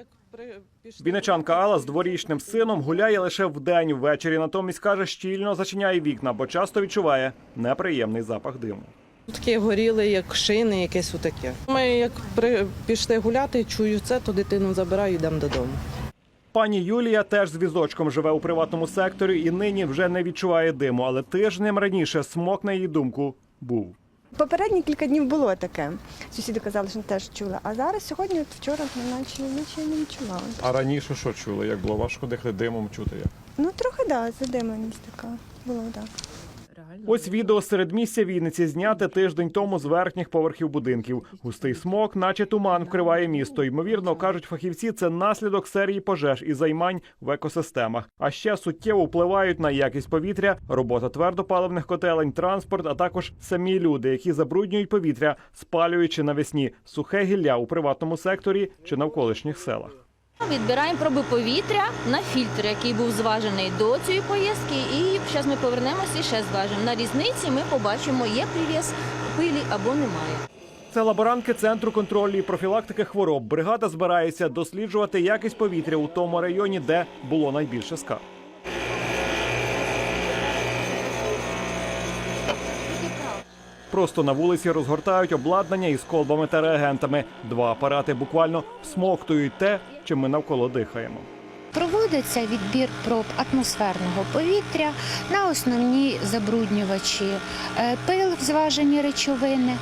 як при пішли Вінничанка Алла з дворічним сином гуляє лише вдень. Ввечері натомість каже, щільно зачиняє вікна, бо часто відчуває неприємний запах диму. такі горіли, як шини, якесь отаке. Ми як при пішли гуляти, чую це, то дитину забираю, йдемо додому. Пані Юлія теж з візочком живе у приватному секторі і нині вже не відчуває диму, але тижнем раніше смок, на її думку, був. Попередні кілька днів було таке. Сусіди казали, що теж чули. А зараз сьогодні, от вчора, наче, наче не відчувала. А раніше що чули? Як було важко дихати димом чути як? Ну трохи так, да, задиманість така. Було так. Ось відео серед місця Вінниці зняте тиждень тому з верхніх поверхів будинків. Густий смок, наче туман, вкриває місто. Ймовірно, кажуть фахівці, це наслідок серії пожеж і займань в екосистемах. А ще суттєво впливають на якість повітря, робота твердопаливних котелень, транспорт, а також самі люди, які забруднюють повітря, спалюючи навесні сухе гілля у приватному секторі чи навколишніх селах. Відбираємо проби повітря на фільтр, який був зважений до цієї поїздки. І зараз ми повернемося і ще зважимо. На різниці ми побачимо, є прив'яз пилі або немає. Це лаборантки центру контролю і профілактики хвороб. Бригада збирається досліджувати якість повітря у тому районі, де було найбільше скарг. Просто на вулиці розгортають обладнання із колбами та реагентами. Два апарати буквально всмоктують те, чим ми навколо дихаємо. Проводиться відбір проб атмосферного повітря на основні забруднювачі Е, пил, зважені речовини,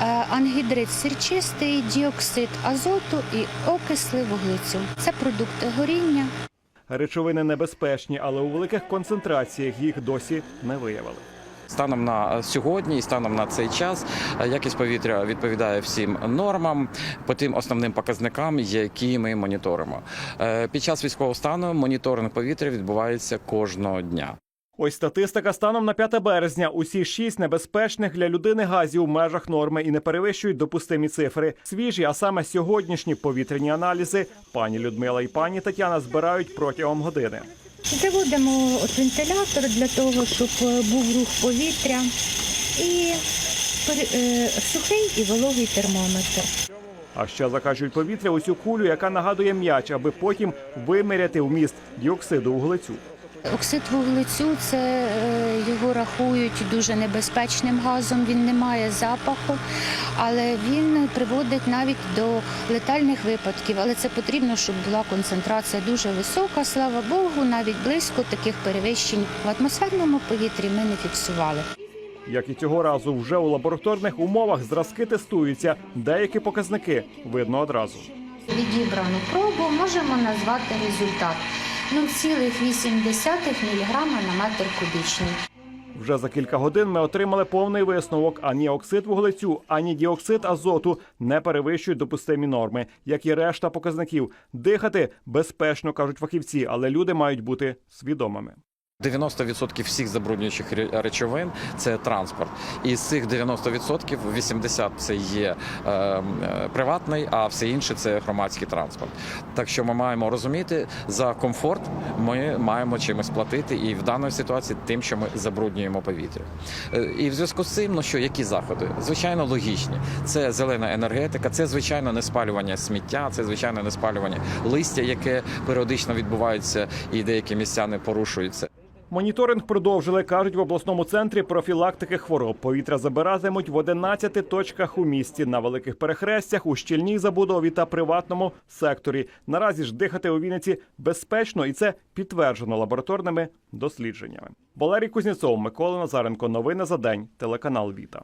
е, ангідрид сірчистий, діоксид азоту і окисли вуглецю. Це продукти горіння. Речовини небезпечні, але у великих концентраціях їх досі не виявили. Станом на сьогодні і станом на цей час е, якість повітря відповідає всім нормам по тим основним показникам, які ми моніторимо. Е, Під час військового стану моніторинг повітря відбувається кожного дня. Ось статистика станом на 5 березня. Усі шість небезпечних для людини газів у межах норми і не перевищують допустимі цифри. Свіжі, а саме сьогоднішні повітряні аналізи пані Людмила і пані Тетяна збирають протягом години. Заводимо от вентилятор для того, щоб е, був рух повітря і е, сухий і вологий термометр. А ще закачують повітря у цю кулю, яка нагадує м'яч, аби потім виміряти вміст діоксиду вуглецю. Оксид вуглецю це е, його рахують дуже небезпечним газом. Він не має запаху, але він приводить навіть до летальних випадків. Але це потрібно, щоб була концентрація дуже висока. Слава Богу, навіть близько таких перевищень в атмосферному повітрі ми не фіксували. Як і цього разу, вже у лабораторних умовах зразки тестуються. Деякі показники видно одразу. Відібрану пробу можемо назвати результат 0,8 мг на метр кубічний. Вже за кілька годин ми отримали повний висновок. Ані оксид вуглецю, ані діоксид азоту не перевищують допустимі норми, як і решта показників. Дихати безпечно, кажуть фахівці, але люди мають бути свідомими. 90% всіх забруднюючих речовин це транспорт. І з цих 90% 80% це є е, е, приватний, а все інше це громадський транспорт. Так що ми маємо розуміти, за комфорт ми маємо чимось платити, і в даній ситуації тим, що ми забруднюємо повітря. Е, І в зв'язку з цим, ну що, які заходи? Звичайно, логічні. Це зелена енергетика, це звичайно не спалювання сміття, це звичайно не спалювання листя, яке періодично відбувається і деякі місця не порушуються. Моніторинг продовжили, кажуть в обласному центрі профілактики хвороб. Повітря забиратимуть в 11 точках у місті на великих перехрестях, у щільній забудові та приватному секторі. Наразі ж дихати у Вінниці безпечно, і це підтверджено лабораторними дослідженнями. Валерій Кузнєцов, Микола Назаренко. Новини за день. Телеканал Віта.